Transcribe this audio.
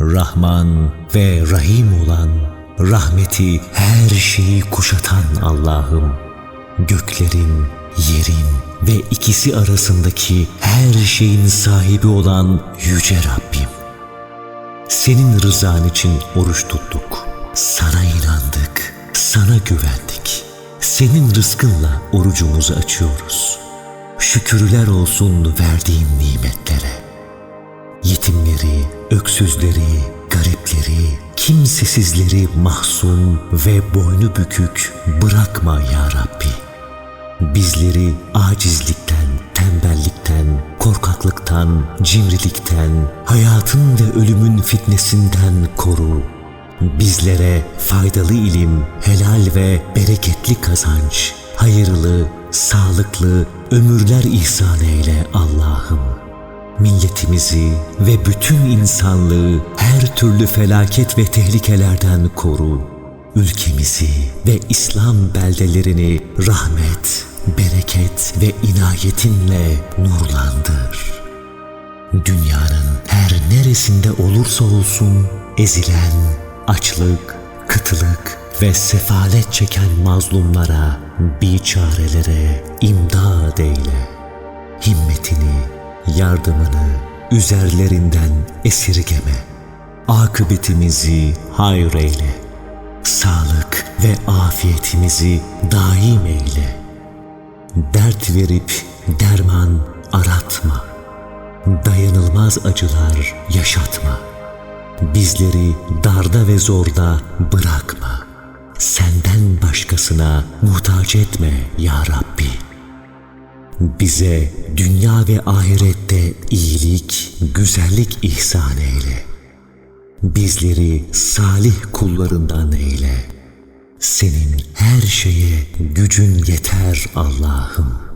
Rahman ve Rahim olan, rahmeti her şeyi kuşatan Allah'ım. Göklerin, yerin ve ikisi arasındaki her şeyin sahibi olan Yüce Rabbim. Senin rızan için oruç tuttuk. Sana inandık, sana güvendik. Senin rızkınla orucumuzu açıyoruz. Şükürler olsun verdiğin nimetlere. Yetimleri, öksüzleri, garipleri, kimsesizleri mahzun ve boynu bükük bırakma ya Rabbi. Bizleri acizlikten, tembellikten, korkaklıktan, cimrilikten, hayatın ve ölümün fitnesinden koru. Bizlere faydalı ilim, helal ve bereketli kazanç, hayırlı, sağlıklı ömürler ihsan eyle Allah'ım. Milletimizi ve bütün insanlığı her türlü felaket ve tehlikelerden koru. Ülkemizi ve İslam beldelerini rahmet, bereket ve inayetinle nurlandır. Dünyanın her neresinde olursa olsun ezilen, açlık, kıtlık ve sefalet çeken mazlumlara, biçarelere imdad yardımını üzerlerinden esirgeme. Akıbetimizi hayır. Sağlık ve afiyetimizi daim eyle. Dert verip derman aratma. Dayanılmaz acılar yaşatma. Bizleri darda ve zorda bırakma. Senden başkasına muhtaç etme ya Rabbi. Bize dünya ve ahirette iyilik, güzellik ihsan eyle. Bizleri salih kullarından eyle. Senin her şeye gücün yeter Allah'ım.